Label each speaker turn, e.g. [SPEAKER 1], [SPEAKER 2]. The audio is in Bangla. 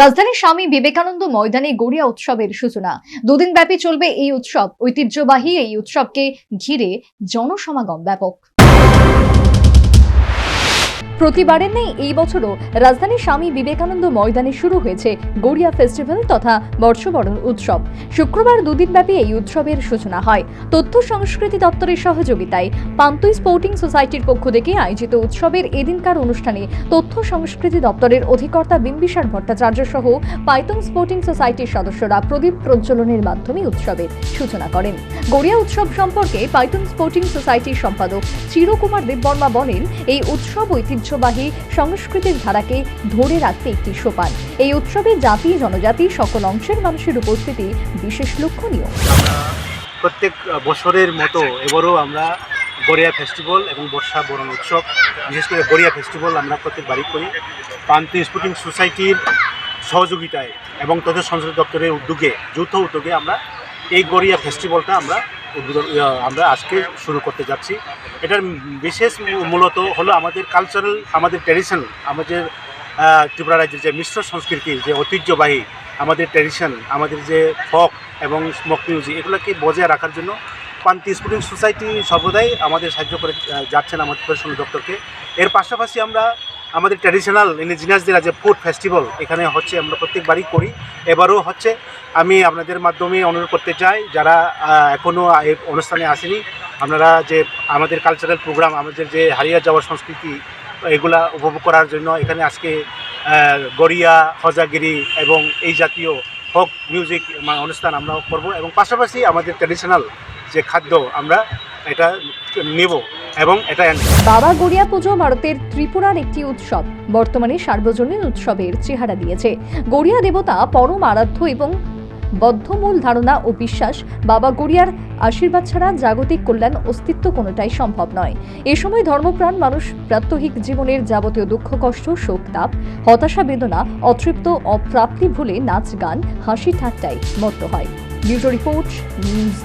[SPEAKER 1] রাজধানীর স্বামী বিবেকানন্দ ময়দানে গড়িয়া উৎসবের সূচনা। দুদিন ব্যাপী চলবে এই উৎসব। ঐতিহ্যবাহী এই উৎসবকে ঘিরে জনসমাগম ব্যাপক। প্রতিবারের নেই, এই বছরও রাজধানীর স্বামী বিবেকানন্দ ময়দানে শুরু হয়েছে গড়িয়া ফেস্টিভ্যাল তথা বর্ষবরণ উৎসব। শুক্রবার দুদিনব্যাপী এই উৎসবের সূচনা হয়। তথ্য সংস্কৃতি দপ্তরের সহযোগিতায় পান্তুই স্পোর্টিং সোসাইটির পক্ষ থেকে আয়োজিত উৎসবের এদিনকার অনুষ্ঠানে তথ্য সংস্কৃতি দপ্তরের অধিকর্তা বিম্বিসার ভট্টাচার্য সহ পাইতং স্পোর্টিং সোসাইটির সদস্যরা প্রদীপ প্রজ্বলনের মাধ্যমে উৎসবের সূচনা করেন। গড়িয়া উৎসব সম্পর্কে পাইথন স্পোর্টিং সোসাইটির সম্পাদক চিরকুমার দেববর্মা বলেন, এই উৎসব ঐতিহ্যবাহী সংস্কৃতির ধারাকে ধরে রাখতে একটি সোপান। এই উৎসবে জাতি, জনজাতি, সকল অংশের মানুষের উপস্থিতি বিশেষ লক্ষণীয়।
[SPEAKER 2] প্রত্যেক বছরের মতো এবারও আমরা গড়িয়া ফেস্টিভ্যাল এবং বর্ষা বরণ উৎসব, বিশেষ করে গড়িয়া ফেস্টিভ্যাল আমরা প্রত্যেকবারই করি। প্রান্তীয় স্পোর্টিং সোসাইটির সহযোগিতায় এবং তথ্য সংস্কৃতি দপ্তরের উদ্যোগে, যৌথ উদ্যোগে আমরা এই গড়িয়া ফেস্টিভ্যালটা আমরা উদ্বোধন আমরা আজকে শুরু করতে যাচ্ছি। এটার বিশেষ মূলত হলো আমাদের কালচারাল আমাদের ট্র্যাডিশন আমাদের ত্রিপুরা রাজ্যের যে মিশ্র সংস্কৃতি, যে ঐতিহ্যবাহী আমাদের ট্র্যাডিশন আমাদের যে ফক এবং স্মোক মিউজিক এগুলোকে বজায় রাখার জন্য পান্তি স্পোর্টিং সোসাইটি সর্বদাই আমাদের সাহায্য করে যাচ্ছেন আমাদের পরিশ্রম দপ্তরকে। এর পাশাপাশি আমরা আমাদের ট্র্যাডিশনাল ইন্ডিজিনাসদের যে ফুড ফেস্টিভ্যাল এখানে হচ্ছে আমরা প্রত্যেকবারই করি। এবারও হচ্ছে আমি আপনাদের মাধ্যমে অনুরোধ করতে চাই, যারা এখনও এই অনুষ্ঠানে আসেনি, আপনারা যে আমাদের কালচারাল প্রোগ্রাম আমাদের যে হারিয়ে যাওয়ার সংস্কৃতি, এগুলা উপভোগ করার জন্য এখানে আজকে গড়িয়া, হজাগিরি এবং এই জাতীয় ফোক মিউজিক মা- অনুষ্ঠান আমরা করব। এবং পাশাপাশি আমাদের ট্র্যাডিশনাল যে খাদ্য, আমরা এটা নেব এবং এটা
[SPEAKER 1] বাবা গড়িয়া পুজো ভারতের ত্রিপুরার একটি উৎসব। বর্তমানে সার্বজনীন উৎসবের চেহারা দিয়েছে। গড়িয়া দেবতা পরম আরাধ্য এবং বদ্ধমূল ধারণা ও বিশ্বাস বাবা গড়িয়ার আশীর্বাদ ছাড়া জাগতিক কল্যাণ অস্তিত্ব কোনোটাই সম্ভব নয়। এ সময় ধর্মপ্রাণ মানুষ প্রাত্যহিক জীবনের যাবতীয় দুঃখ, কষ্ট, শোক, তাপ, হতাশা, বেদনা, অতৃপ্ত, অপ্রাপ্তি ভুলে নাচ, গান, হাসি, ঠাট্টায় মত্ত হয়। Bureau report, news